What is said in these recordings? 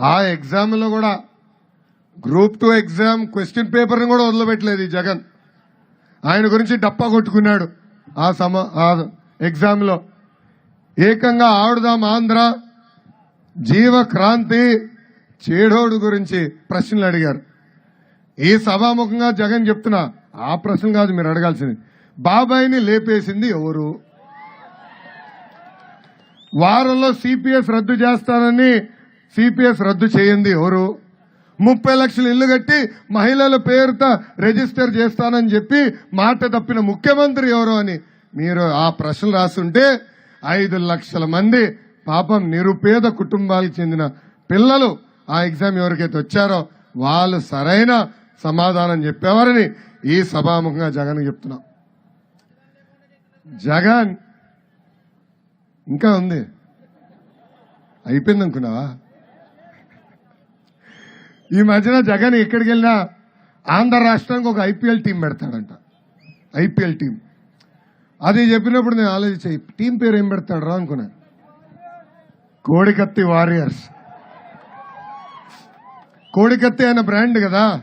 ఆ ఎగ్జామ్లో కూడా గ్రూప్ టూ ఎగ్జామ్ క్వశ్చన్ పేపర్ని కూడా వదిలిపెట్టలేదు ఈ జగన్. ఆయన గురించి డప్పా కొట్టుకున్నాడు ఆ సమ ఆ ఎగ్జామ్లో ఏకంగా ఆడుదాం ఆంధ్ర జీవక్రాంతి చేడోడు గురించి ప్రశ్నలు అడిగారు. ఈ సభాముఖంగా జగన్ చెప్తున్నా ఆ ప్రశ్న కాదు మీరు అడగాల్సింది. బాబాయిని లేపేసింది ఎవరు? వారంలో సిపిఎస్ రద్దు చేస్తానని సిపిఎస్ రద్దు చేయండి ఎవరు? ముప్పై లక్షలు ఇల్లు కట్టి మహిళల పేరుతో రిజిస్టర్ చేస్తానని చెప్పి మాట తప్పిన ముఖ్యమంత్రి ఎవరు అని మీరు ఆ ప్రశ్నలు రాస్తుంటే ఐదు లక్షల మంది పాపం నిరుపేద కుటుంబాలకు చెందిన పిల్లలు ఆ ఎగ్జామ్ ఎవరికైతే వచ్చారో వాళ్ళు సరైన సమాధానం చెప్పేవారని ఈ సభాముఖంగా జగన్ చెప్తున్నా. జగన్ ఇంకా ఉంది. అయిపోయింది అనుకున్నావా ఈ మధ్యన జగన్ ఎక్కడికి వెళ్ళినా ఆంధ్ర రాష్ట్రానికి ఒక ఐపీఎల్ టీం పెడతాడంట. IPL team. అది చెప్పినప్పుడు నేను ఆలోచించే టీం పేరు ఏం పెడతాడు రా అనుకున్నా. కోడికత్తి వారియర్స్. కోడికత్తి అనే బ్రాండ్ కదా.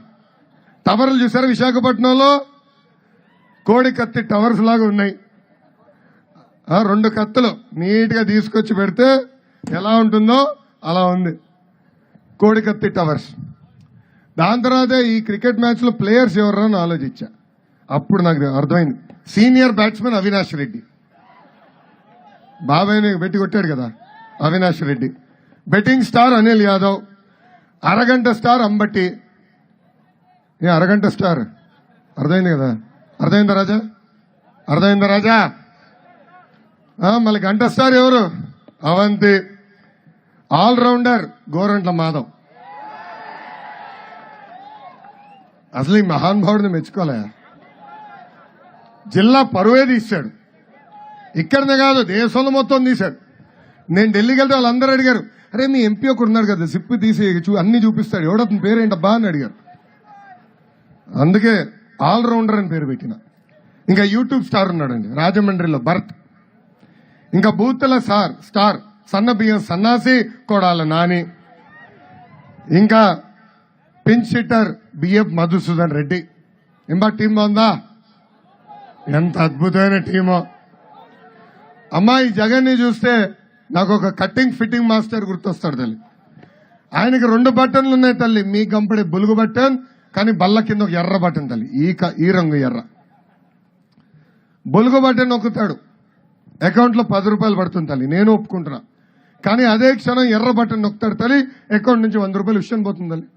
టవర్లు చూసారు విశాఖపట్నంలో? కోడికత్తి టవర్స్ లాగా ఉన్నాయి. రెండు కత్తులు నీట్గా తీసుకొచ్చి పెడితే ఎలా ఉంటుందో అలా ఉంది. కోడికత్తి టవర్స్. దాని తర్వాత ఈ క్రికెట్ మ్యాచ్లో ప్లేయర్స్ ఎవరు ఆలోచించా. అప్పుడు నాకు అర్థమైంది. Senior batsmen Avinash Reddy. బాబాయ్ని పెట్టి కొట్టాడు కదా Avinash Reddy. Betting star Anil Yadav. అరగంట స్టార్ అంబట్టి ఏ అరగంట స్టార్. అర్థమైంది కదా? అర్థమైందా రాజా? అర్థమైందా రాజా? మళ్ళీ గంట స్టార్ ఎవరు? అవంతి. ఆల్రౌండర్ గోరంట్ల మాధవ్. అసలు ఈ మహానుభావుడిని మెచ్చుకోలే. జిల్లా పరువే తీశాడు. ఇక్కడనే కాదు దేశంలో మొత్తం తీశాడు. నేను ఢిల్లీకి వెళ్తే వాళ్ళందరూ అడిగారు అరే మీ ఎంపీ ఒకడు ఉన్నాడు కదా సిప్పి తీసి చూ అన్ని చూపిస్తాడు. ఎవడతని పేరేంటబ్బా అని అడిగారు. అందుకే ఆల్రౌండర్ అని పేరు పెట్టిన. ఇంకా యూట్యూబ్ స్టార్ ఉన్నాడండి రాజమండ్రిలో భరత్. ఇంకా బూతుల సార్ స్టార్ సన్న బియ్యం సన్నాసి కొడాల నాని. ఇంకా పిన్ సిట్టర్ బిఎఫ్ మధుసూదన్ రెడ్డి ఇంబా టీం బాగుందా ఎంత అద్భుతమైన టీమో అమ్మాయి జగన్ని జగన్ని చూస్తే నాకు ఒక కట్టింగ్ ఫిట్టింగ్ మాస్టర్ గుర్తొస్తాడు తల్లి ఆయనకి రెండు బటన్లు ఉన్నాయి తల్లి మీ కంపెనీ బులుగు బటన్ కానీ బల్ల కింద ఒక ఎర్ర బటన్ తల్లి ఈ క- ఈ రంగు ఎర్ర బొలుగు బటన్ నొక్కుతాడు అకౌంట్లో పది రూపాయలు పడుతుంది తల్లి నేను ఒప్పుకుంటున్నా కానీ అదే క్షణం ఎర్ర బటన్ నొక్కుతాడు తల్లి అకౌంట్ నుంచి వంద రూపాయలు విషయం పోతుంది తల్లి